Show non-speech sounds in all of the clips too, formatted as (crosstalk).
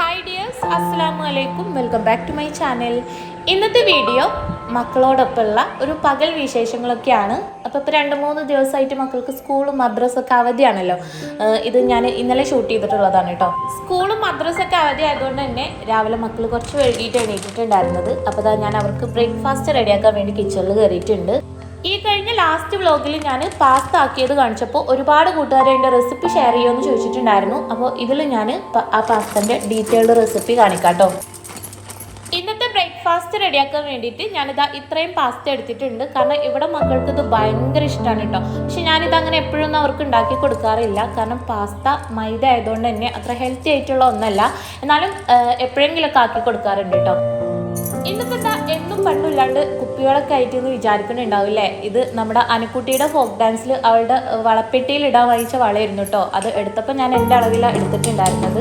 Hi dears അസ്സാമു അലൈക്കും welcome back to my channel ഇന്നത്തെ വീഡിയോ മക്കളോടൊപ്പമുള്ള ഒരു പകൽ വിശേഷങ്ങളൊക്കെയാണ്. അപ്പോൾ ഇപ്പോൾ രണ്ട് മൂന്ന് ദിവസമായിട്ട് മക്കൾക്ക് സ്കൂളും മദ്രസൊക്കെ അവധിയാണല്ലോ. ഇത് ഞാൻ ഇന്നലെ ഷൂട്ട് ചെയ്തിട്ടുള്ളതാണ് കേട്ടോ സ്കൂളും മദ്രസൊക്കെ അവധി ആയതുകൊണ്ട് തന്നെ രാവിലെ മക്കൾ കുറച്ച് വൈകിട്ട് എണീറ്റിട്ടുണ്ടായിരുന്നത്. അപ്പോൾ ഞാൻ അവർക്ക് ബ്രേക്ക്ഫാസ്റ്റ് റെഡിയാക്കാൻ വേണ്ടി കിച്ചണിൽ കയറിയിട്ടുണ്ട്. ഈ കഴിഞ്ഞ ലാസ്റ്റ് വ്ലോഗിൽ ഞാൻ പാസ്ത ആക്കിയത് കാണിച്ചപ്പോൾ ഒരുപാട് കൂട്ടുകാരെ എന്റെ റെസിപ്പി ഷെയർ ചെയ്യുമെന്ന് ചോദിച്ചിട്ടുണ്ടായിരുന്നു. അപ്പോൾ ഇതിൽ ഞാൻ ആ പാസ്തന്റെ ഡീറ്റെയിൽഡ് റെസിപ്പി കാണിക്കാട്ടോ. ഇന്നത്തെ ബ്രേക്ക്ഫാസ്റ്റ് റെഡിയാക്കാൻ വേണ്ടിയിട്ട് ഞാനിതാ ഇത്രയും പാസ്ത എടുത്തിട്ടുണ്ട്. കാരണം ഇവിടെ മക്കൾക്ക് ഇത് ഭയങ്കര ഇഷ്ടമാണ് കേട്ടോ പക്ഷെ ഞാനിത് അങ്ങനെ എപ്പോഴൊന്നും അവർക്ക് ഉണ്ടാക്കി കൊടുക്കാറില്ല. കാരണം പാസ്ത മൈദ ആയതുകൊണ്ട് തന്നെ അത്ര ഹെൽത്തി ആയിട്ടുള്ള ഒന്നല്ല. എന്നാലും എപ്പോഴെങ്കിലൊക്കെ ആക്കി കൊടുക്കാറുണ്ട് കേട്ടോ ഇന്നിപ്പോ എന്നും പണ്ടില്ലാണ്ട് കുപ്പികളൊക്കെ ആയിട്ട് എന്ന് വിചാരിക്കുന്നുണ്ടാവില്ലേ ഇത് നമ്മുടെ അനുക്കുട്ടിയുടെ ഫോക്ക് ഡാൻസിൽ അവളുടെ വളപ്പെട്ടിയിൽ ഇടാൻ വായിച്ച വളയായിരുന്നു കേട്ടോ അത് എടുത്തപ്പോൾ ഞാൻ എന്റെ അളവിലാണ് എടുത്തിട്ടുണ്ടായിരുന്നത്.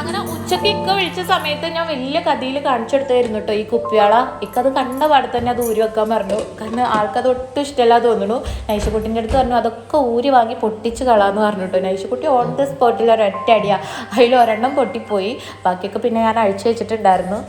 അങ്ങനെ ഉച്ചയ്ക്ക് ഇക്ക വിളിച്ച സമയത്ത് ഞാൻ വലിയ കഥയിൽ കാണിച്ചെടുത്തായിരുന്നു കേട്ടോ ഈ കുപ്പിയാള ഇക്കത് കണ്ട പാടെ തന്നെ അത് ഊരി വെക്കാൻ പറഞ്ഞു. കാരണം ആൾക്കത് ഒട്ടും ഇഷ്ടമല്ല തോന്നുന്നു. നൈഷക്കുട്ടിന്റെ അടുത്ത് പറഞ്ഞു അതൊക്കെ ഊരി വാങ്ങി പൊട്ടിച്ച് കളാന്ന് പറഞ്ഞു കേട്ടോ നൈഷക്കുട്ടി ഓൺ ദ സ്പോട്ടിൽ ഒരൊറ്റ അടിയാണ് അതിൽ ഒരെണ്ണം പൊട്ടിപ്പോയി. ബാക്കിയൊക്കെ പിന്നെ ഞാൻ അഴിച്ചു വെച്ചിട്ടുണ്ടായിരുന്നു.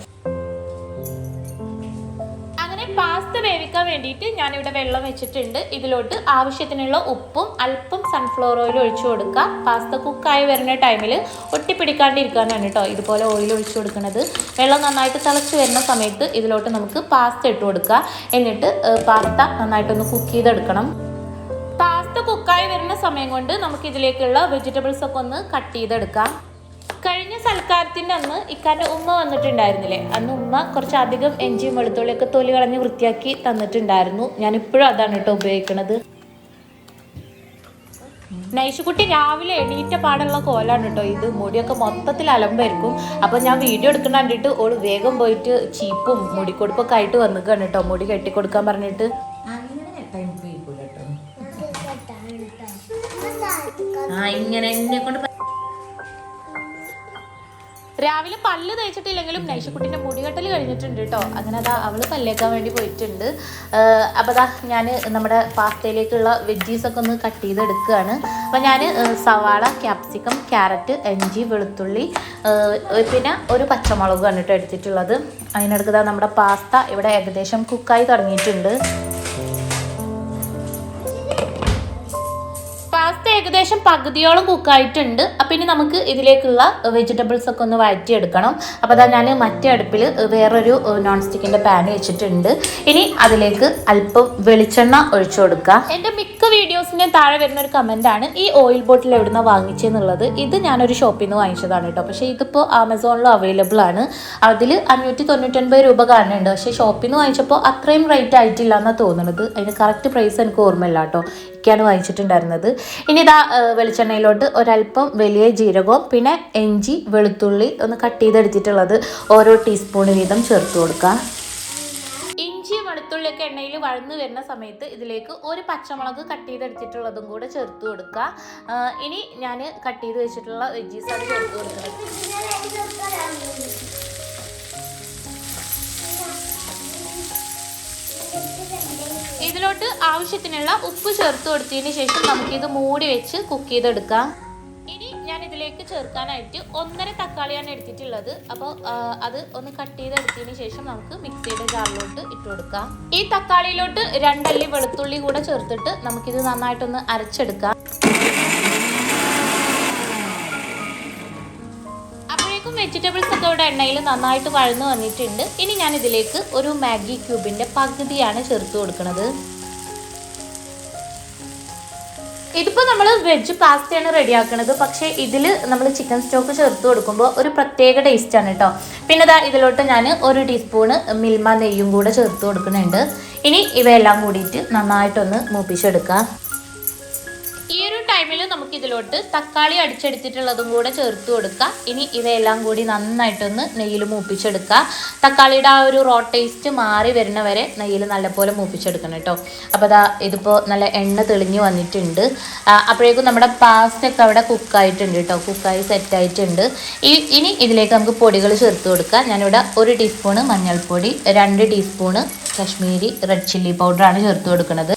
വേണ്ടിയിട്ട് ഞാനിവിടെ വെള്ളം വെച്ചിട്ടുണ്ട്. ഇതിലോട്ട് ആവശ്യത്തിനുള്ള ഉപ്പും അല്പം സൺഫ്ലവർ ഓയിൽ ഒഴിച്ചു കൊടുക്കുക. പാസ്ത കുക്കായി വരുന്ന ടൈമിൽ ഒട്ടിപ്പിടിക്കാണ്ടിരിക്കാനാണ് കേട്ടോ ഇതുപോലെ ഓയിൽ ഒഴിച്ചു കൊടുക്കുന്നത് വെള്ളം നന്നായിട്ട് തിളച്ച് വരുന്ന സമയത്ത് ഇതിലോട്ട് നമുക്ക് പാസ്ത ഇട്ട് കൊടുക്കുക. എന്നിട്ട് പാസ്ത നന്നായിട്ടൊന്ന് കുക്ക് ചെയ്തെടുക്കണം. പാസ്ത കുക്കായി വരുന്ന സമയം കൊണ്ട് നമുക്ക് ഇതിലേക്കുള്ള വെജിറ്റബിൾസ് ഒക്കെ ഒന്ന് കട്ട് ചെയ്തെടുക്കാം. സൽക്കാരത്തിന്റെ അന്ന് ഇക്കാന്റെ ഉമ്മ വന്നിട്ടുണ്ടായിരുന്നില്ലേ? അന്ന് ഉമ്മ കുറച്ചധികം എഞ്ചിയും വെളുത്തുള്ളിയൊക്കെ തൊലി കളഞ്ഞ് വൃത്തിയാക്കി തന്നിട്ടുണ്ടായിരുന്നു. ഞാനിപ്പോഴും അതാണ് കേട്ടോ ഉപയോഗിക്കുന്നത് നൈഷുക്കുട്ടി രാവിലെ എണീറ്റ പാടുള്ള കോലാണ് കേട്ടോ ഇത്. മുടിയൊക്കെ മൊത്തത്തിൽ അലമ്പായിരിക്കും. അപ്പോൾ ഞാൻ വീഡിയോ എടുക്കുന്ന കണ്ടിട്ട് ഓൾ വേഗം പോയിട്ട് ചീപ്പും മുടിക്കൊടുപ്പൊക്കെ ആയിട്ട് വന്നിക്കാണ് കേട്ടോ. മുടി കെട്ടിക്കൊടുക്കാൻ പറഞ്ഞിട്ട്. ആ ഇങ്ങനെ എന്നെ കൊണ്ട് രാവിലെ പല്ല് തേച്ചിട്ടില്ലെങ്കിലും നൈഷക്കുട്ടിന്റെ മുടികെട്ടൽ കഴിഞ്ഞിട്ടുണ്ട് കേട്ടോ. അങ്ങനെ അതാ അവൾ പല്ലേക്കാൻ വേണ്ടി പോയിട്ടുണ്ട്. അപ്പോൾ അപ്പൊ ദാ ഞാൻ നമ്മുടെ പാസ്തയിലേക്കുള്ള വെജീസ് ഒക്കെ ഒന്ന് കട്ട് ചെയ്തെടുക്കുകയാണ്. അപ്പൊ ഞാൻ സവാള ക്യാപ്സിക്കം ക്യാരറ്റ് ഇഞ്ചി വെളുത്തുള്ളി പിന്നെ ഒരു പച്ചമുളകാണ് കേട്ടോ എടുത്തിട്ടുള്ളത്. അതിനടുക്ക് ദാ നമ്മുടെ പാസ്ത ഇവിടെ ഏകദേശം കുക്കായി തുടങ്ങിയിട്ടുണ്ട്. ഏകദേശം പകുതിയോളം കുക്കായിട്ടുണ്ട്. അപ്പം ഇനി നമുക്ക് ഇതിലേക്കുള്ള വെജിറ്റബിൾസ് ഒക്കെ ഒന്ന് വഴറ്റിയെടുക്കണം. അപ്പോൾ അതാ ഞാൻ മറ്റേ അടുപ്പിൽ വേറൊരു നോൺ സ്റ്റിക്കിന്റെ പാൻ വെച്ചിട്ടുണ്ട്. ഇനി അതിലേക്ക് അല്പം വെളിച്ചെണ്ണ ഒഴിച്ചു കൊടുക്കുക. എന്റെ മിക്ക വീഡിയോസിന്റെ താഴെ വരുന്ന ഒരു കമന്റാണ് ഈ ഓയിൽ ബോട്ടിൽ എവിടുന്ന വാങ്ങിച്ചെന്നുള്ളത്. ഇത് ഞാനൊരു ഷോപ്പിൽ നിന്ന് വാങ്ങിച്ചതാണ് കേട്ടോ. പക്ഷേ ഇതിപ്പോൾ ആമസോണിലും അവൈലബിൾ ആണ്. അതിൽ അഞ്ഞൂറ്റി തൊണ്ണൂറ്റൊൻപത് രൂപ കാണുന്നുണ്ട് പക്ഷേ ഷോപ്പിൽ നിന്ന് വാങ്ങിച്ചപ്പോൾ അത്രയും റേറ്റ് ആയിട്ടില്ല എന്നാണ് തോന്നുന്നത് അതിന് കറക്റ്റ് പ്രൈസ് എനിക്ക് ഓർമ്മയില്ല കേട്ടോ. ഒക്കെയാണ് വാങ്ങിച്ചിട്ടുണ്ടായിരുന്നത്. ഇനി ഇതാ വെളിച്ചെണ്ണയിലോട്ട് ഒരല്പം വലിയ ജീരകവും പിന്നെ ഇഞ്ചി വെളുത്തുള്ളി ഒന്ന് കട്ട് ചെയ്തെടുത്തിട്ടുള്ളത് ഓരോ ടീസ്പൂൺ വീതം ചേർത്ത് കൊടുക്കുക ഇഞ്ചി വെളുത്തുള്ളിയൊക്കെ എണ്ണയിൽ വഴന്നു വരുന്ന സമയത്ത് ഇതിലേക്ക് ഒരു പച്ചമുളക് കട്ട് ചെയ്തെടുത്തിട്ടുള്ളതും കൂടെ ചേർത്ത് കൊടുക്കുക ഇനി ഞാൻ കട്ട് ചെയ്ത് വെച്ചിട്ടുള്ള വെജീസാണ് ചേർത്ത് കൊടുക്കുന്നത്. ഇതിലോട്ട് ആവശ്യത്തിനുള്ള ഉപ്പ് ചേർത്ത് കൊടുത്തതിന് ശേഷം നമുക്കിത് മൂടി വെച്ച് കുക്ക് ചെയ്തെടുക്കാം. ഇനി ഞാൻ ഇതിലേക്ക് ചേർക്കാനായിട്ട് ഒന്നര തക്കാളിയാണ് എടുത്തിട്ടുള്ളത്. അപ്പോൾ അത് ഒന്ന് കട്ട് ചെയ്തെടുത്തതിന് ശേഷം നമുക്ക് മിക്സിയുടെ ജാറിലോട്ട് ഇട്ട് കൊടുക്കാം. ഈ തക്കാളിയിലോട്ട് രണ്ടല്ലി വെളുത്തുള്ളി കൂടെ ചേർത്തിട്ട് നമുക്കിത് നന്നായിട്ടൊന്ന് അരച്ചെടുക്കാം. വെജിറ്റബിൾസ് ഒക്കെ ഇവിടെ എണ്ണയിൽ നന്നായിട്ട് വഴന്നു വന്നിട്ടുണ്ട്. ഇനി ഞാൻ ഇതിലേക്ക് ഒരു മാഗി ക്യൂബിന്റെ പകുതിയാണ് ചേർത്ത് കൊടുക്കുന്നത് ഇതിപ്പോൾ നമ്മൾ വെജ് പാസ്തയാണ് റെഡിയാക്കുന്നത് പക്ഷേ ഇതിൽ നമ്മൾ ചിക്കൻ സ്റ്റോക്ക് ചേർത്ത് കൊടുക്കുമ്പോൾ ഒരു പ്രത്യേക ടേസ്റ്റാണ് കേട്ടോ പിന്നെ ദാ ഇതിലോട്ട് ഞാൻ ഒരു ടീസ്പൂണ് മിൽമ നെയ്യും കൂടെ ചേർത്ത് കൊടുക്കുന്നുണ്ട്. ഇനി ഇവയെല്ലാം കൂടിയിട്ട് നന്നായിട്ടൊന്ന് മൂപ്പിച്ചെടുക്കാം. ഈ ഒരു ടൈമിൽ നമുക്ക് ഇതിലോട്ട് തക്കാളി അടിച്ചെടുത്തിട്ടുള്ളതും കൂടെ ചേർത്ത് കൊടുക്കുക ഇനി ഇവയെല്ലാം കൂടി നന്നായിട്ടൊന്ന് നെയ്യിൽ മൂപ്പിച്ചെടുക്കുക തക്കാളിയുടെ ആ ഒരു റോ ടേസ്റ്റ് മാറി വരുന്ന വരെ നെയ്യിൽ നല്ലപോലെ മൂപ്പിച്ചെടുക്കണം കേട്ടോ. അപ്പോൾ അതാ ഇതിപ്പോൾ നല്ല എണ്ണ തെളിഞ്ഞു വന്നിട്ടുണ്ട്. അപ്പോഴേക്കും നമ്മുടെ പാസ്റ്റൊക്കെ അവിടെ കുക്കായിട്ടുണ്ട് കേട്ടോ. കുക്കായി സെറ്റായിട്ടുണ്ട്. ഈ ഇനി ഇതിലേക്ക് നമുക്ക് പൊടികൾ ചേർത്ത് കൊടുക്കുക ഞാനിവിടെ ഒരു ടീസ്പൂണ് മഞ്ഞൾപ്പൊടി രണ്ട് ടീസ്പൂണ് കശ്മീരി റെഡ് ചില്ലി പൗഡറാണ് ചേർത്ത് കൊടുക്കുന്നത്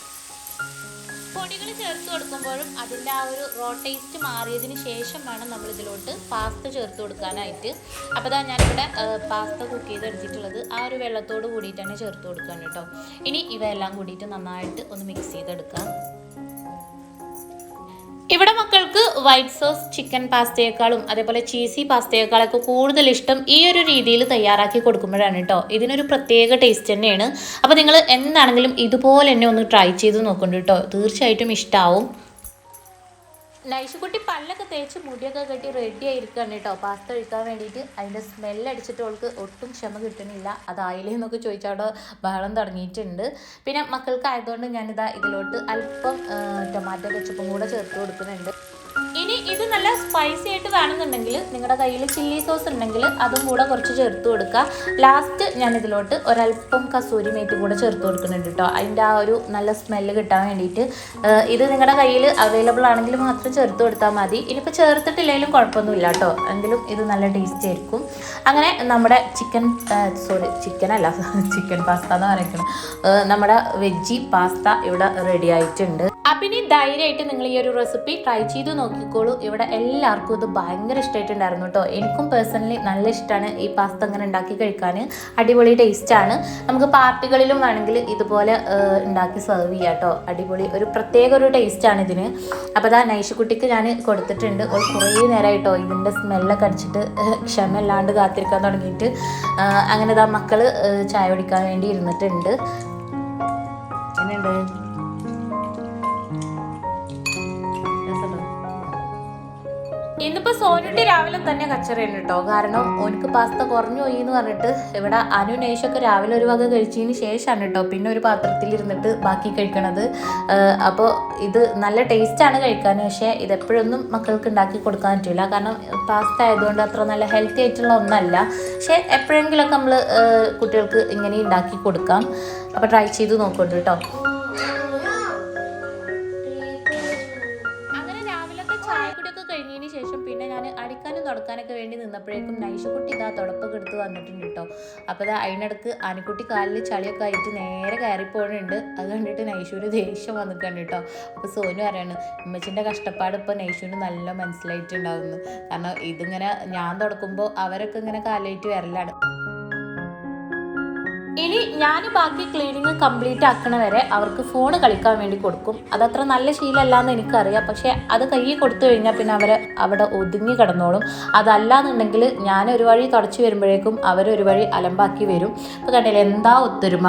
ഒരു റോ ടേസ്റ്റ് മാറിയതിന് ശേഷം വേണം നമ്മൾ ഇതിലോട്ട് പാസ്ത ചേർത്ത് കൊടുക്കാനായിട്ട്. അപ്പോൾ ഇതാ ഞാനിവിടെ പാസ്ത കുക്ക് ചെയ്തെടുത്തിട്ടുള്ളത്. ആ ഒരു വെള്ളത്തോട് കൂടിയിട്ടാണ് ചേർത്ത് കൊടുക്കാൻ കേട്ടോ. ഇനി ഇവയെല്ലാം കൂടിയിട്ട് നന്നായിട്ട് ഒന്ന് മിക്സ് ചെയ്തെടുക്കാം. ഇവിടെ മക്കൾക്ക് വൈറ്റ് സോസ് ചിക്കൻ പാസ്തയേക്കാളും അതേപോലെ ചീസി പാസ്തയേക്കാളൊക്കെ കൂടുതൽ ഇഷ്ടം ഈ ഒരു രീതിയിൽ തയ്യാറാക്കി കൊടുക്കുമ്പോഴാണ് കേട്ടോ. ഇതിനൊരു പ്രത്യേക ടേസ്റ്റ് തന്നെയാണ്. അപ്പോൾ നിങ്ങൾ എന്താണെങ്കിലും ഇതുപോലെ തന്നെ ഒന്ന് ട്രൈ ചെയ്ത് നോക്കുന്നുണ്ട് കേട്ടോ. തീർച്ചയായിട്ടും ഇഷ്ടാവും. നൈഷുകുട്ടി പല്ലൊക്കെ തേച്ച് മുടിയൊക്കെ കെട്ടി റെഡി ആയിരിക്കുകയാണ് കേട്ടോ. പാസ്ത ഒഴിക്കാൻ വേണ്ടിയിട്ട്. അതിന്റെ സ്മെല്ലടിച്ചിട്ട് അവൾക്ക് ഒട്ടും ക്ഷമ കിട്ടണില്ല അതായില്ലേ എന്നൊക്കെ ചോദിച്ചാൽ അവിടെ ബഹളം തുടങ്ങിയിട്ടുണ്ട്. പിന്നെ മക്കൾക്ക് ആയതുകൊണ്ട് ഞാനിതാ ഇതിലോട്ട് അല്പം ടൊമാറ്റോ കെച്ചപ്പും കൂടെ ചേർത്ത് കൊടുക്കുന്നുണ്ട്. ഇനി ഇത് നല്ല സ്പൈസി ആയിട്ട് വേണമെന്നുണ്ടെങ്കിൽ നിങ്ങളുടെ കയ്യിൽ ചില്ലി സോസ് ഉണ്ടെങ്കിൽ അതും കൂടെ കുറച്ച് ചേർത്ത് കൊടുക്കുക. ലാസ്റ്റ് ഞാൻ ഇതിലോട്ട് ഒരല്പം കസൂരി മേത്തി കൂടെ ചേർത്ത് കൊടുക്കുന്നുണ്ട് കേട്ടോ. അതിന്റെ ആ ഒരു നല്ല സ്മെല്ല് കിട്ടാൻ വേണ്ടിയിട്ട്. ഇത് നിങ്ങളുടെ കയ്യിൽ അവൈലബിൾ ആണെങ്കിൽ മാത്രം ചേർത്ത് കൊടുത്താൽ മതി. ഇനിയിപ്പോൾ ചേർത്തിട്ടില്ലെങ്കിലും കുഴപ്പമൊന്നുമില്ല കേട്ടോ. എങ്കിലും ഇത് നല്ല ടേസ്റ്റ് ആയിരിക്കും. അങ്ങനെ നമ്മുടെ ചിക്കൻ സോറി ചിക്കൻ അല്ല (laughs) ചിക്കൻ പാസ്ത എന്ന് പറയുന്നത്. നമ്മുടെ വെജി പാസ്ത ഇവിടെ റെഡി ആയിട്ടുണ്ട്. അപ്പം ഇനി ധൈര്യമായിട്ട് നിങ്ങൾ ഈ ഒരു റെസിപ്പി ട്രൈ ചെയ്ത് നോക്കിക്കോളൂ. ഇവിടെ എല്ലാവർക്കും ഇത് ഭയങ്കര ഇഷ്ടമായിട്ടുണ്ടായിരുന്നു കേട്ടോ. എനിക്കും പേഴ്സണലി നല്ല ഇഷ്ടമാണ് ഈ പാസ്ത അങ്ങനെ ഉണ്ടാക്കി കഴിക്കാൻ അടിപൊളി ടേസ്റ്റാണ് നമുക്ക് പാർട്ടികളിലും വേണമെങ്കിൽ ഇതുപോലെ ഉണ്ടാക്കി സെർവ് ചെയ്യാം കേട്ടോ. അടിപൊളി ഒരു പ്രത്യേക ഒരു ടേസ്റ്റാണ് ഇതിന്. അപ്പോൾ അതാ നൈഷുക്കുട്ടിക്ക് ഞാൻ കൊടുത്തിട്ടുണ്ട്. ഒരു കുറേ നേരമായിട്ടോ ഇതിന്റെ സ്മെല്ലൊക്കെ അടിച്ചിട്ട് ക്ഷമയില്ലാണ്ട് കാത്തിരിക്കാൻ തുടങ്ങിയിട്ട്. അങ്ങനെ ഇതാ മക്കൾ ചായ കുടിക്കാൻ വേണ്ടി ഇരുന്നിട്ടുണ്ട്. എങ്ങനെയുണ്ട് ഇന്നിപ്പോ സോനുട്ടി രാവിലെ തന്നെ കച്ചറയാണ് കേട്ടോ കാരണം ഓനിക്ക് പാസ്ത കുറഞ്ഞു പോയി എന്ന് പറഞ്ഞിട്ട് ഇവിടെ അനു നേശൊക്കെ രാവിലെ ഒരു വക കഴിച്ചതിന് ശേഷമാണ് കേട്ടോ പിന്നെ ഒരു പാത്രത്തിൽ ഇരുന്നിട്ട് ബാക്കി കഴിക്കണത്. അപ്പോൾ ഇത് നല്ല ടേസ്റ്റ് ആണ് കഴിക്കാൻ പക്ഷേ ഇതെപ്പോഴൊന്നും മക്കൾക്ക് ഉണ്ടാക്കി കൊടുക്കാൻ പറ്റില്ല കാരണം പാസ്ത ആയതുകൊണ്ട് അത്ര നല്ല ഹെൽത്തി ആയിട്ടുള്ള ഒന്നല്ല. പക്ഷേ എപ്പോഴെങ്കിലൊക്കെ നമ്മൾ കുട്ടികൾക്ക് ഇങ്ങനെ ഉണ്ടാക്കി കൊടുക്കാം. അപ്പോൾ ട്രൈ ചെയ്ത് നോക്കുന്നുണ്ട് കേട്ടോ വേണ്ടി നിന്നപ്പോഴേക്കും നൈഷുക്കുട്ടി ഇതാ തുടപ്പൊക്കെ എടുത്ത് വന്നിട്ടുണ്ട് കേട്ടോ. അപ്പോൾ അത് അതിനിടക്ക് ആനക്കുട്ടി കാലിൽ ചളിയൊക്കെ ആയിട്ട് നേരെ കയറിപ്പോഴുണ്ട് അത് കണ്ടിട്ട് നൈഷുവിന് ദേഷ്യം വന്നിട്ടുണ്ട് കേട്ടോ. അപ്പോൾ സോനു പറയാണ് ഉമ്മച്ചിന്റെ കഷ്ടപ്പാട് ഇപ്പോൾ നൈഷുവിന് നല്ല മനസ്സിലായിട്ടുണ്ടാവുന്നു. കാരണം ഇതിങ്ങനെ ഞാൻ തുടക്കുമ്പോൾ അവരൊക്കെ ഇങ്ങനെ കാലായിട്ട് വരലാണ്. ഇനി ഞാൻ ബാക്കി ക്ലീനിങ് കംപ്ലീറ്റ് ആക്കണ വരെ അവർക്ക് ഫോൺ കളിക്കാൻ വേണ്ടി കൊടുക്കും. അതത്ര നല്ല ശീലമല്ല എന്ന് എനിക്കറിയാം. പക്ഷേ അത് കയ്യിൽ കൊടുത്തു കഴിഞ്ഞാൽ പിന്നെ അവർ അവിടെ ഒതുങ്ങി കിടന്നോളും. അതല്ലാന്നുണ്ടെങ്കിൽ ഞാൻ ഒരു വഴി തുടച്ചു വരുമ്പോഴേക്കും അവരൊരു വഴി അലമ്പാക്കി വരും. അപ്പോൾ കണ്ടില്ല എന്താ ഒത്തൊരുമ.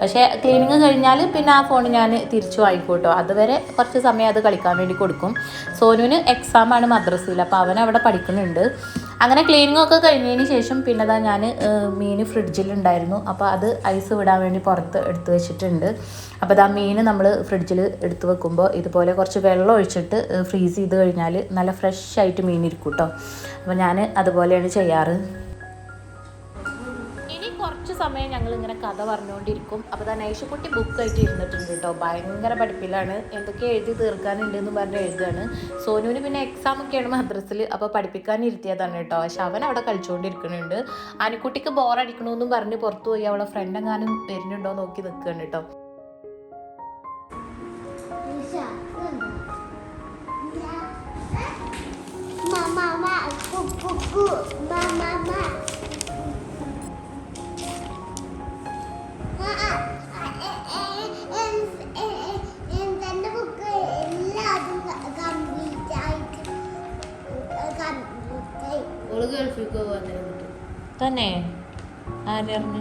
പക്ഷേ ക്ലീനിങ് കഴിഞ്ഞാൽ പിന്നെ ആ ഫോൺ ഞാൻ തിരിച്ചു വാങ്ങിക്കോട്ടോ അതുവരെ കുറച്ച് സമയം അത് കളിക്കാൻ വേണ്ടി കൊടുക്കും. സോനുവിന് എക്സാമാണ് മദ്രസയിൽ. അപ്പോൾ അവൻ അവിടെ പഠിക്കുന്നുണ്ട്. അങ്ങനെ ക്ലീനിങ് ഒക്കെ കഴിഞ്ഞതിന് ശേഷം പിന്നെ അതാ ഞാൻ മീൻ ഫ്രിഡ്ജിലുണ്ടായിരുന്നു. അപ്പോൾ അത് ഐസ് വിടാൻ വേണ്ടി പുറത്ത് എടുത്ത് വെച്ചിട്ടുണ്ട്. അപ്പോൾ അതാ മീൻ നമ്മൾ ഫ്രിഡ്ജിൽ എടുത്ത് വെക്കുമ്പോൾ ഇതുപോലെ കുറച്ച് വെള്ളം ഒഴിച്ചിട്ട് ഫ്രീസ് ചെയ്ത് കഴിഞ്ഞാൽ നല്ല ഫ്രഷ് ആയിട്ട് മീൻ ഇരിക്കും കേട്ടോ അപ്പോൾ ഞാൻ അതുപോലെയാണ് ചെയ്യാറ്. സമയം ഞങ്ങൾ ഇങ്ങനെ കഥ പറഞ്ഞുകൊണ്ടിരിക്കും അപ്പോൾ തന്നെ ബുക്ക് ബുക്കായിട്ട് ഇരുന്നിട്ടുണ്ട് കേട്ടോ ഭയങ്കര പഠിപ്പിലാണ് എന്തൊക്കെ എഴുതി തീർക്കാനുണ്ട് എന്ന് പറഞ്ഞ് എഴുതുകയാണ് സോനുവിന് പിന്നെ എക്സാം ഒക്കെയാണ് മദ്രസിൽ അപ്പോൾ പഠിപ്പിക്കാൻ ഇരുത്തിയതാണ് കേട്ടോ പക്ഷെ അവൻ അവിടെ കളിച്ചുകൊണ്ടിരിക്കുന്നുണ്ട് ആനിക്കുട്ടിക്ക് ബോറടിക്കണമെന്നും പറഞ്ഞ് പുറത്തു പോയി അവളെ ഫ്രണ്ട് എങ്ങാനും വരുന്നുണ്ടോ നോക്കി നിൽക്കുകയാണ് കേട്ടോ Mama, mama, mama, mama. തന്നെ ആരറിഞ്ഞു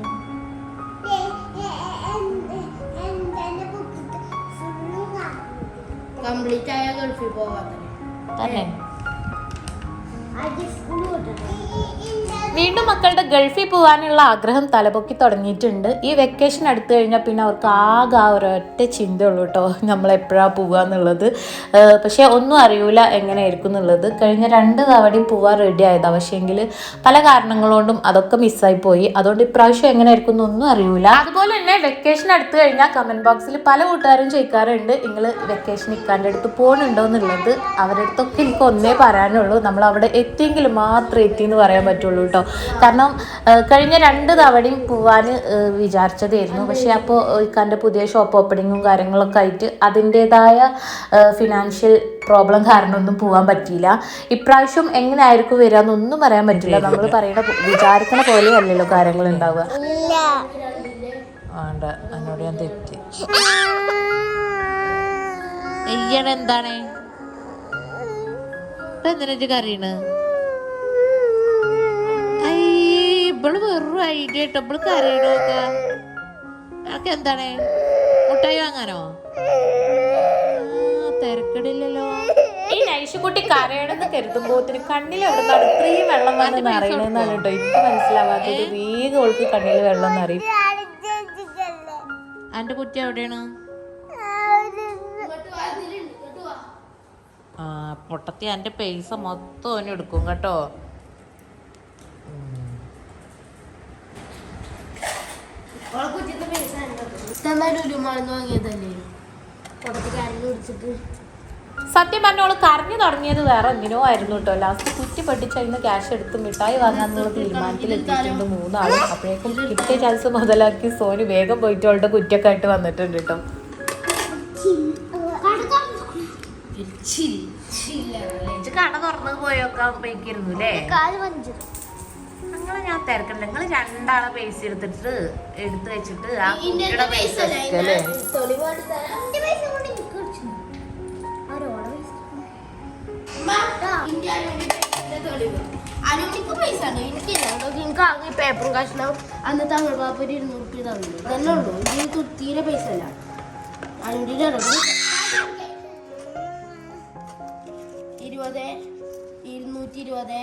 എന്റെ ബുക്ക് ഫുള്ളും കംപ്ലീറ്റ് കംപ്ലീറ്റ് ആയ ഗൾഫിൽ വീണ്ടും മക്കളുടെ ഗൾഫിൽ പോകാനുള്ള ആഗ്രഹം തലപൊക്കി തുടങ്ങിയിട്ടുണ്ട്. ഈ വെക്കേഷൻ അടുത്തു കഴിഞ്ഞാൽ പിന്നെ അവർക്ക് ആകെ ആ ഒരൊറ്റ ചിന്തയുള്ളൂ കേട്ടോ നമ്മൾ എപ്പോഴാണ് പോവുക എന്നുള്ളത്. പക്ഷേ ഒന്നും അറിയൂല എങ്ങനെയായിരിക്കും എന്നുള്ളത്. കഴിഞ്ഞ രണ്ട് തവണയും പോവാൻ റെഡി ആയതാണ് പക്ഷേങ്കിൽ പല കാരണങ്ങളോണ്ടും അതൊക്കെ മിസ്സായി പോയി. അതുകൊണ്ട് ഇപ്രാവശ്യം എങ്ങനെയായിരിക്കും എന്നൊന്നും അറിയൂല. അതുപോലെ തന്നെ വെക്കേഷൻ അടുത്തു കഴിഞ്ഞാൽ കമന്റ് ബോക്സിൽ പല കൂട്ടുകാരും ചോദിക്കാറുണ്ട് നിങ്ങൾ വെക്കേഷൻ ഇക്കാന്റെ അടുത്ത് പോകുന്നുണ്ടോ എന്നുള്ളത്? അവരുടെ അടുത്തൊക്കെ എനിക്ക് ഒന്നേ പറയാനുള്ളൂ. നമ്മൾ അവിടെ എത്തിയെങ്കിൽ മാത്രമേ എത്തി എന്ന് പറയാൻ പറ്റുള്ളൂ കേട്ടോ കേട്ടോ കാരണം കഴിഞ്ഞ രണ്ട് തവണയും പോവാൻ വിചാരിച്ചതായിരുന്നു. പക്ഷേ അപ്പോൾ ഇക്കാന്റെ പുതിയ ഷോപ്പ് ഓപ്പണിങ്ങും കാര്യങ്ങളൊക്കെ ആയിട്ട് അതിന്റെതായ ഫിനാൻഷ്യൽ പ്രോബ്ലം കാരണം ഒന്നും പോകാൻ പറ്റിയില്ല. ഇപ്രാവശ്യം എങ്ങനെ ആയിരിക്കും വരിക എന്നൊന്നും പറയാൻ പറ്റില്ല. നമ്മൾ പറയുന്ന വിചാരിക്കുന്ന പോലെ പോലെയല്ലല്ലോ കാര്യങ്ങൾ ഉണ്ടാവുക. വേണ്ട എന്നോട് ഞാൻ തെറ്റി. എന്താണ്? എന്തിനാ കറിയണ് ഇവൾ വെറും ഐഡിയ ഇട്ടോ ഇവൾ കറിയണോക്ക അതൊക്കെ എന്താണ്? മുട്ടായി വാങ്ങാനോ? തിരക്കടില്ലല്ലോ. ഈ നൈഷുകുട്ടി കരയണെന്ന് കരുതുമ്പോത്തിന് കണ്ണിൽ എവിടെ ഇത്രയും വെള്ളം വന്ന് നിറയണെന്നാണ് കേട്ടോ? എനിക്ക് മനസ്സിലാവാത്തത് വേഗം ഓൾക്ക് കണ്ണിൽ വെള്ളം നിറയും. അന്റെ കുട്ടി എവിടെയാണ്? പൊട്ടത്തി അന്റെ പൈസ മൊത്തം ഓനെടുക്കും കേട്ടോ. ഓളെ പറഞ്ഞ ഓൾ വാങ്ങിയതല്ലേ സത്യം പറഞ്ഞോൾ കരഞ്ഞു തുടങ്ങിയത് വേറെ എന്തിനോ ആയിരുന്നു കേട്ടോ. ലാസ്റ്റ് കുറ്റി പൊട്ടിച്ച് അതിന് ക്യാഷ് എടുത്ത് മിഠായി വാങ്ങാന്നുള്ള തീരുമാനത്തിൽ എത്തിയിട്ടുണ്ട് മൂന്നാളും. അപ്പോഴേക്കും കിട്ടിയ ചാൻസ് മുതലാക്കി സോനു വേഗം പോയിട്ട് അവളുടെ കുറ്റൊക്കെ ആയിട്ട് വന്നിട്ടുണ്ട് കേട്ടോ. കട തുറന്നു പോയൊക്കെ പോയിക്കിരുന്നു അല്ലേ കാൽ ഞാൻ തിരക്കണ്ട. നിങ്ങൾ രണ്ടാളെ പേസ് എടുത്തിട്ട് എടുത്ത് വെച്ചിട്ട് ആ കുട്ടിയുടെ പേസ് കൊണ്ട് എനിക്ക് ആകെ പേപ്പറും കഷ്ണവും അന്ന് തമിഴ് പാപ്പൊരു ഇരുന്നൂറ് റുപ്യ തന്നു. തന്നെ ഉള്ളൂ. ഇതിന് തീരെ പൈസ അല്ല. അനുട്ടിന്റെ ഇരുപത് ഇരുന്നൂറ്റി ഇരുപത്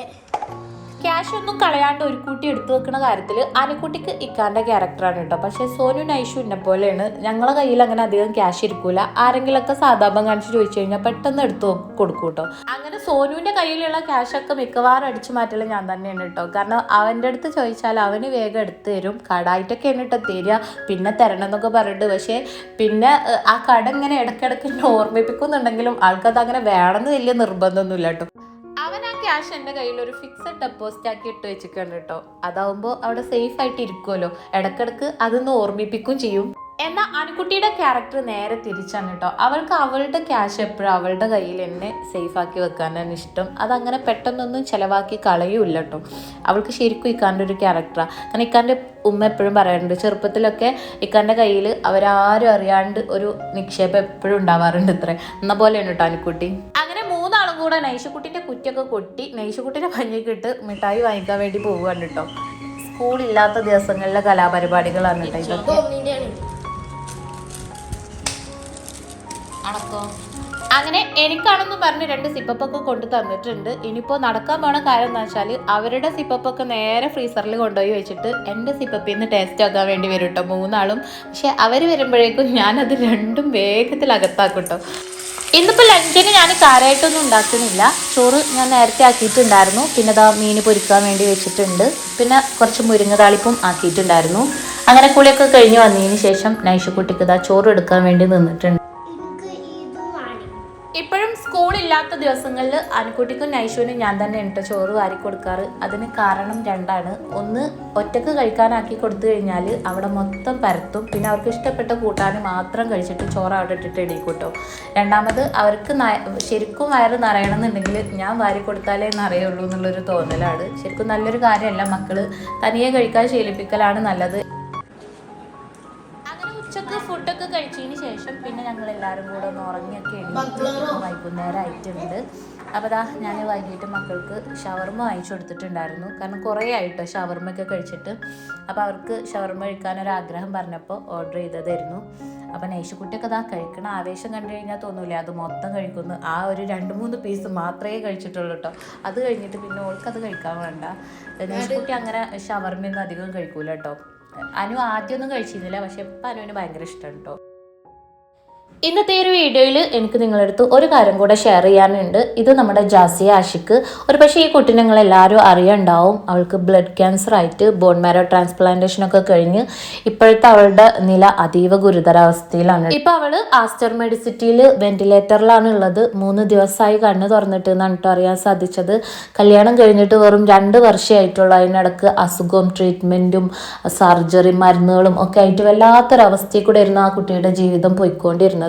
ക്യാഷ് ഒന്നും കളയാണ്ട് ഒരു കൂട്ടി എടുത്തു വെക്കുന്ന കാര്യത്തിൽ ആനക്കുട്ടിക്ക് ഇക്കാന്റെ ക്യാരക്ടറാണ് കേട്ടോ. പക്ഷേ സോനു നൈഷു എന്നെ പോലെയാണ്. ഞങ്ങളെ കയ്യിൽ അങ്ങനെ അധികം ക്യാഷ് ഇരിക്കൂല. ആരെങ്കിലൊക്കെ സാധാപം കാണിച്ച് ചോദിച്ചു കഴിഞ്ഞാൽ പെട്ടെന്ന് എടുത്തു കൊടുക്കും കേട്ടോ. അങ്ങനെ സോനുവിന്റെ കയ്യിലുള്ള ക്യാഷൊക്കെ മിക്കവാറും അടിച്ചു മാറ്റൽ ഞാൻ തന്നെയാണ് കേട്ടോ. കാരണം അവന്റെ അടുത്ത് ചോദിച്ചാൽ അവന് വേഗം എടുത്തു തരും. കടായിട്ടൊക്കെയാണ് കേട്ടോ തരിക. പിന്നെ തരണം എന്നൊക്കെ പറഞ്ഞിട്ട്. പക്ഷേ പിന്നെ ആ കട ഇങ്ങനെ ഇടയ്ക്കിടയ്ക്ക് ഓർമ്മിപ്പിക്കുന്നുണ്ടെങ്കിലും ആൾക്കത് അങ്ങനെ വേണമെന്ന് വലിയ നിർബന്ധമൊന്നുമില്ല കേട്ടോ. ക്യാഷ് എന്റെ കയ്യിൽ ഒരു ഫിക്സഡ് ഡെപ്പോസിറ്റ് ആക്കി ഇട്ട് വെച്ചിട്ടുണ്ട് കേട്ടോ. അതാവുമ്പോൾ അവിടെ സേഫ് ആയിട്ട് ഇരിക്കുമല്ലോ ഇടക്കിടക്ക് അതൊന്ന് ഓർമ്മിപ്പിക്കും ചെയ്യും. എന്നാൽ അനുക്കുട്ടിയുടെ ക്യാരക്ടർ നേരെ തിരിച്ചാണ് കേട്ടോ. അവൾക്ക് അവളുടെ ക്യാഷ് എപ്പോഴും അവളുടെ കയ്യിൽ എന്നെ സേഫ് ആക്കി വെക്കാനാണ് ഇഷ്ടം. അതങ്ങനെ പെട്ടെന്നൊന്നും ചിലവാക്കി കളയൂല്ല കേട്ടോ. അവൾക്ക് ശരിക്കും ഇക്കാന്റെ ഒരു ക്യാരക്ടറാണ് കാരണം ഇക്കാന്റെ ഉമ്മ എപ്പോഴും പറയാറുണ്ട് ചെറുപ്പത്തിലൊക്കെ ഇക്കാന്റെ കയ്യിൽ അവരാരും അറിയാണ്ട് ഒരു നിക്ഷേപം എപ്പോഴും ഉണ്ടാവാറുണ്ട് ഇത്ര. എന്ന പോലെയാണ് കേട്ടോ അനുക്കുട്ടി കൂടെ നൈഷുക്കുട്ടിന്റെ കുറ്റിയൊക്കെ കൊട്ടി നൈഷക്കുട്ടിനെ പഞ്ഞിക്കിട്ട് മിഠായി വാങ്ങിക്കാൻ വേണ്ടി പോവുകയാണ് കേട്ടോ. സ്കൂളില്ലാത്ത ദിവസങ്ങളിലെ കലാപരിപാടികളാണ് കേട്ടോ ഇതൊക്കെ. അങ്ങനെ എനിക്കാണെന്ന് പറഞ്ഞ് രണ്ട് സിപ്പപ്പൊക്കെ കൊണ്ടു തന്നിട്ടുണ്ട്. ഇനിയിപ്പോൾ നടക്കാൻ പോണ കാര്യം എന്ന് വെച്ചാൽ അവരുടെ സിപ്പപ്പൊക്കെ നേരെ ഫ്രീസറിൽ കൊണ്ടുപോയി വെച്ചിട്ട് എന്റെ സിപ്പപ്പിൽ നിന്ന് ടേസ്റ്റ് ആക്കാൻ വേണ്ടി വരും കേട്ടോ മൂന്നാളും. പക്ഷെ അവർ വരുമ്പോഴേക്കും ഞാനത് രണ്ടും വേഗത്തിൽ അകത്താക്കും കേട്ടോ. ഇന്നിപ്പോൾ ലഞ്ചിന് ഞാൻ കാര്യമായിട്ടൊന്നും ഉണ്ടാക്കുന്നില്ല. ചോറ് ഞാൻ നേരത്തെ ആക്കിയിട്ടുണ്ടായിരുന്നു. പിന്നെ ഇതാ മീൻ പൊരിക്കാൻ വേണ്ടി വെച്ചിട്ടുണ്ട്. പിന്നെ കുറച്ച് മുരിങ്ങ താളിപ്പും ആക്കിയിട്ടുണ്ടായിരുന്നു. അങ്ങനെ കുളിയൊക്കെ കഴിഞ്ഞ് വന്നതിന് ശേഷം നൈഷക്കുട്ടിക്ക് ഇതാ ചോറ് എടുക്കാൻ വേണ്ടി നിന്നിട്ടുണ്ട്. ഇപ്പോഴും സ്കൂളില്ലാത്ത ദിവസങ്ങളിൽ അനുക്കുട്ടിക്കും നൈഷുവിനും ഞാൻ തന്നെ ഉണ്ട് ചോറ് വാരി കൊടുക്കാറ്. അതിന് കാരണം രണ്ടാണ്. ഒന്ന് ഒറ്റയ്ക്ക് കഴിക്കാനാക്കി കൊടുത്തു കഴിഞ്ഞാൽ അവിടെ മൊത്തം പരത്തും. പിന്നെ അവർക്ക് ഇഷ്ടപ്പെട്ട കൂട്ടാൻ മാത്രം കഴിച്ചിട്ട് ചോറ് അവിടെ ഇട്ടിട്ട് എണീക്കൂട്ടോ. രണ്ടാമത് അവർക്ക് ശരിക്കും വയറ് നിറയണമെന്നുണ്ടെങ്കിൽ ഞാൻ വാരി കൊടുത്താലേ നിറയുള്ളൂ എന്നുള്ളൊരു തോന്നലാണ്. ശരിക്കും നല്ലൊരു കാര്യമല്ല മക്കൾ തനിയെ കഴിക്കാൻ ശീലിപ്പിക്കലാണ് നല്ലത്. ശേഷം പിന്നെ ഞങ്ങൾ എല്ലാവരും കൂടെ ഒന്ന് ഉറങ്ങിയൊക്കെ എണീറ്റ് വൈകുന്നേരം ആയിട്ടുണ്ട് അപ്പോൾ ദാ ഞാൻ വൈകിട്ട് മക്കൾക്ക് ഷവർമ വാങ്ങിച്ചു കൊടുത്തിട്ടുണ്ടായിരുന്നു. കാരണം കുറേ ആയിട്ടോ ഷവർമ്മയൊക്കെ കഴിച്ചിട്ട്. അപ്പോൾ അവർക്ക് ഷവർമ്മ കഴിക്കാനൊരു ആഗ്രഹം പറഞ്ഞപ്പോൾ ഓർഡർ ചെയ്തതായിരുന്നു. അപ്പോൾ നേശുക്കുട്ടിയൊക്കെ ദാ കഴിക്കണ ആവേശം കണ്ടു കഴിഞ്ഞാൽ തോന്നൂല? അത് മൊത്തം കഴിക്കുന്നു. ആ ഒരു രണ്ട് മൂന്ന് പീസ് മാത്രമേ കഴിച്ചിട്ടുള്ളൂ കേട്ടോ. അത് കഴിഞ്ഞിട്ട് പിന്നെ ഓൾക്കത് കഴിക്കാൻ വേണ്ട. നേശുക്കുട്ടി അങ്ങനെ ഷവർമ്മയൊന്നും അധികം കഴിക്കൂല കേട്ടോ. അനു ആദ്യമൊന്നും കഴിച്ചിരുന്നില്ല. പക്ഷെ ഇപ്പം അനുവിന് ഭയങ്കര ഇഷ്ടം കേട്ടോ. ഇന്നത്തെ ഒരു വീഡിയോയിൽ എനിക്ക് നിങ്ങളുടെ അടുത്ത് ഒരു കാര്യം കൂടെ ഷെയർ ചെയ്യാനുണ്ട്. ഇത് നമ്മുടെ ജാസിയ ആഷിക്ക്. ഒരു പക്ഷേ ഈ കുട്ടി നിങ്ങൾ എല്ലാവരും അറിയണ്ടാവും. അവൾക്ക് ബ്ലഡ് ക്യാൻസർ ആയിട്ട് ബോൺ മാരോ ട്രാൻസ്പ്ലാന്റേഷൻ ഒക്കെ കഴിഞ്ഞ് ഇപ്പോഴത്തെ അവളുടെ നില അതീവ ഗുരുതരാവസ്ഥയിലാണ്. ഇപ്പൊ അവൾ ആസ്റ്റർ മെഡിസിറ്റിയിൽ വെന്റിലേറ്ററിലാണ് ഉള്ളത് മൂന്ന് ദിവസമായി കണ്ണ് തുറന്നിട്ട് എന്നാണ് കേട്ടോ അറിയാൻ സാധിച്ചത്. കല്യാണം കഴിഞ്ഞിട്ട് വെറും രണ്ട് വർഷമായിട്ടുള്ളൂ അതിനിടക്ക് അസുഖവും ട്രീറ്റ്മെന്റും സർജറി മരുന്നുകളും ഒക്കെ ആയിട്ട് വല്ലാത്തൊരവസ്ഥയിൽ കൂടെ ആയിരുന്നു ആ കുട്ടിയുടെ ജീവിതം പോയിക്കൊണ്ടിരുന്നത്.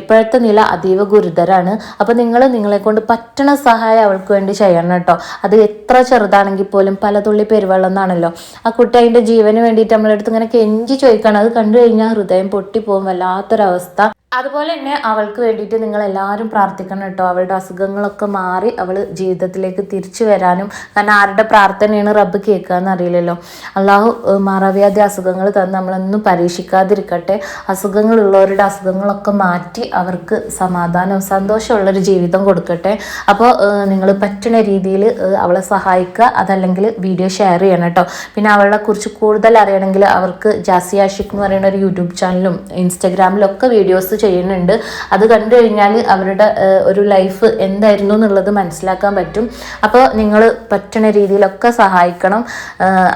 ഇപ്പോഴത്തെ നില അതീവ ഗുരുതരാണ്. അപ്പോൾ നിങ്ങൾ നിങ്ങളെ കൊണ്ട് പറ്റണ സഹായം അവൾക്ക് വേണ്ടി ചെയ്യണം കേട്ടോ. അത് എത്ര ചെറുതാണെങ്കിൽ പോലും പലതുള്ളി പെരുവെള്ളം എന്നാണല്ലോ ആ കുട്ടി അതിന്റെ ജീവന് വേണ്ടിയിട്ട് നമ്മളെടുത്ത് ഇങ്ങനെ കെഞ്ചി ചോദിക്കണം. അത് കണ്ടു കഴിഞ്ഞാൽ ഹൃദയം പൊട്ടിപ്പോകും വല്ലാത്തൊരവസ്ഥ. അതുപോലെ തന്നെ അവൾക്ക് വേണ്ടിയിട്ട് നിങ്ങൾ എല്ലാവരും പ്രാർത്ഥിക്കണം കേട്ടോ. അവളുടെ അസുഖങ്ങളൊക്കെ മാറി അവൾ ജീവിതത്തിലേക്ക് തിരിച്ചു വരാനും കാരണം ആരുടെ പ്രാർത്ഥനയാണ് റബ്ബ് കേൾക്കുക അറിയില്ലല്ലോ. അള്ളാഹു മറവ്യാധി അസുഖങ്ങൾ തന്ന് നമ്മളൊന്നും പരീക്ഷിക്കാതിരിക്കട്ടെ. അസുഖങ്ങളുള്ളവരുടെ അസുഖങ്ങളൊക്കെ മാറ്റി അവർക്ക് സമാധാനവും സന്തോഷമുള്ളൊരു ജീവിതം കൊടുക്കട്ടെ. അപ്പോൾ നിങ്ങൾ പറ്റുന്ന രീതിയിൽ അവളെ സഹായിക്കുക അതല്ലെങ്കിൽ വീഡിയോ ഷെയർ ചെയ്യണം കേട്ടോ. പിന്നെ അവളെ കുറിച്ച് കൂടുതൽ അറിയണമെങ്കിൽ അവർക്ക് ജാസിയാഷിക് എന്ന് പറയുന്ന ഒരു യൂട്യൂബ് ചാനലും ഇൻസ്റ്റാഗ്രാമിലും ഒക്കെ വീഡിയോസ് ചെയ്യുന്നുണ്ട് അത് കണ്ടു കഴിഞ്ഞാൽ അവരുടെ ഒരു ലൈഫ് എന്തായിരുന്നു എന്നുള്ളത് മനസ്സിലാക്കാൻ പറ്റും അപ്പോൾ നിങ്ങൾ പറ്റുന്ന രീതിയിലൊക്കെ സഹായിക്കണം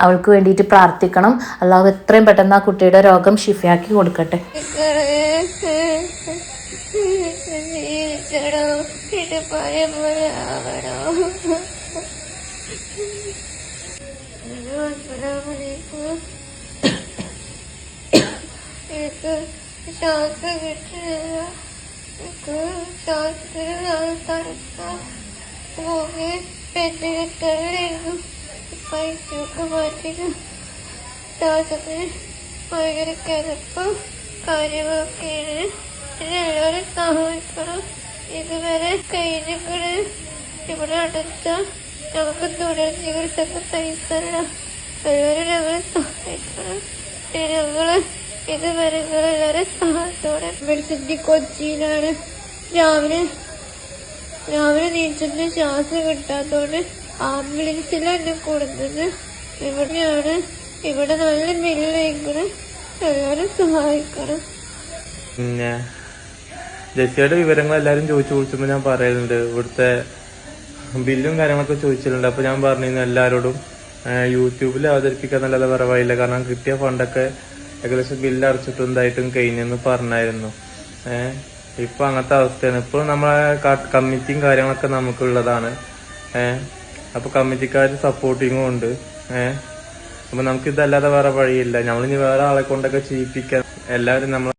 അവൾക്ക് വേണ്ടിയിട്ട് പ്രാർത്ഥിക്കണം അല്ലാതെ എത്രയും പെട്ടെന്ന് ആ കുട്ടിയുടെ രോഗം ഷിഫയാക്കി കൊടുക്കട്ടെ എനിക്ക് ശ്വാസം എനിക്ക് ശ്വാസത്തിന് തണുത്ത പോകെ പെട്ടിട്ടായിരുന്നു പൈസയൊക്കെ മാറ്റിയിട്ട് ശ്വാസത്തിന് ഭയങ്കര കിടപ്പും കാര്യങ്ങളൊക്കെയാണ്. എല്ലാവരും സഹായിക്കണം. ഇതുവരെ കഴിഞ്ഞിട്ട് ഇവിടെ അടുത്ത നമുക്ക് തുടർ ചികിത്സക്ക് പൈസ എല്ലാവരും ഞങ്ങളെ സഹായിക്കണം. ഇതുവരെ വളരെ സഹായത്തോടെ മെഡിസിറ്റി കൊച്ചിയിലാണ്. രാവിലെ രാവിലെ നീച്ചിട്ട് ശ്വാസം കിട്ടാത്തോണ്ട് ആംബുലൻസിലാണ് കൊടുത്തത് ഇവിടെയാണ്. ഇവിടെ നല്ല ബില്ല് എല്ലാവരും സഹായിക്കണം. പിന്നെ ജെസ്സിയുടെ വിവരങ്ങൾ എല്ലാരും ചോദിച്ചു ചോദിച്ചപ്പോ ഞാൻ പറയുന്നുണ്ട് ഇവിടുത്തെ ബില്ലും കാര്യങ്ങളൊക്കെ ചോദിച്ചിട്ടുണ്ട്. അപ്പൊ ഞാൻ പറഞ്ഞിരുന്നു എല്ലാരോടും യൂട്യൂബിൽ അവതരിപ്പിക്കാൻ നല്ലത് കുറവായില്ല കാരണം കിട്ടിയ ഫണ്ടൊക്കെ ഏകദേശം ബില്ല് അടച്ചിട്ടും ഇതായിട്ടും കഴിഞ്ഞെന്ന് പറഞ്ഞായിരുന്നു. ഏഹ് ഇപ്പൊ അങ്ങനത്തെ അവസ്ഥയാണ്. ഇപ്പോൾ നമ്മളെ കമ്മിറ്റിയും കാര്യങ്ങളൊക്കെ നമുക്കുള്ളതാണ്. ഏഹ് അപ്പൊ കമ്മിറ്റിക്കാർ സപ്പോർട്ടിങ്ങും ഉണ്ട്. ഏഹ് അപ്പൊ നമുക്ക് ഇതല്ലാതെ വേറെ വഴിയില്ല. നമ്മളിനി വേറെ ആളെ കൊണ്ടൊക്കെ ചെയ്യിപ്പിക്കാൻ എല്ലാവരും നമ്മൾ